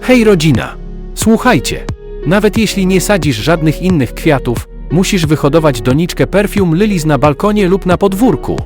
Hej rodzina! Słuchajcie, nawet jeśli nie sadzisz żadnych innych kwiatów, musisz wyhodować doniczkę perfume lilies na balkonie lub na podwórku.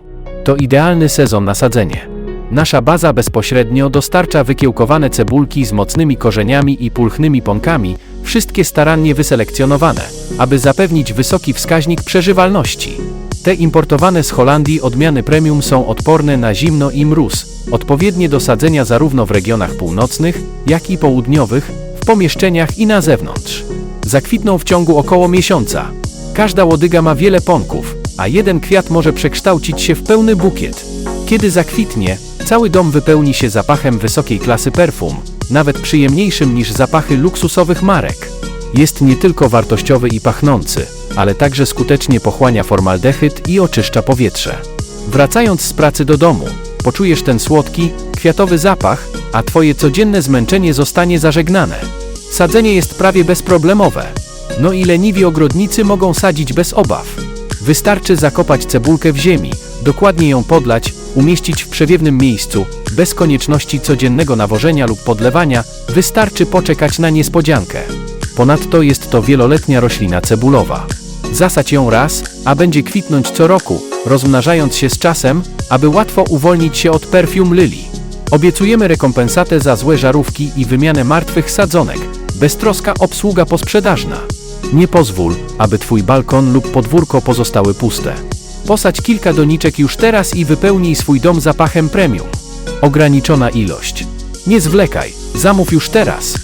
To idealny sezon na sadzenie. Nasza baza bezpośrednio dostarcza wykiełkowane cebulki z mocnymi korzeniami i pulchnymi pąkami, wszystkie starannie wyselekcjonowane, aby zapewnić wysoki wskaźnik przeżywalności. Te importowane z Holandii odmiany premium są odporne na zimno i mróz, odpowiednie do sadzenia zarówno w regionach północnych, jak i południowych, w pomieszczeniach i na zewnątrz. Zakwitną w ciągu około miesiąca. Każda łodyga ma wiele pąków, a jeden kwiat może przekształcić się w pełny bukiet. Kiedy zakwitnie, cały dom wypełni się zapachem wysokiej klasy perfum, nawet przyjemniejszym niż zapachy luksusowych marek. Jest nie tylko wartościowy i pachnący, ale także skutecznie pochłania formaldehyd i oczyszcza powietrze. Wracając z pracy do domu, poczujesz ten słodki, kwiatowy zapach, a twoje codzienne zmęczenie zostanie zażegnane. Sadzenie jest prawie bezproblemowe. No i leniwi ogrodnicy mogą sadzić bez obaw. Wystarczy zakopać cebulkę w ziemi, dokładnie ją podlać, umieścić w przewiewnym miejscu, bez konieczności codziennego nawożenia lub podlewania, wystarczy poczekać na niespodziankę. Ponadto jest to wieloletnia roślina cebulowa. Zasadź ją raz, a będzie kwitnąć co roku, rozmnażając się z czasem, aby łatwo uwolnić się od perfume lilii. Obiecujemy rekompensatę za złe żarówki i wymianę martwych sadzonek, beztroska obsługa posprzedażna. Nie pozwól, aby Twój balkon lub podwórko pozostały puste. Posadź kilka doniczek już teraz i wypełnij swój dom zapachem premium. Ograniczona ilość. Nie zwlekaj, zamów już teraz.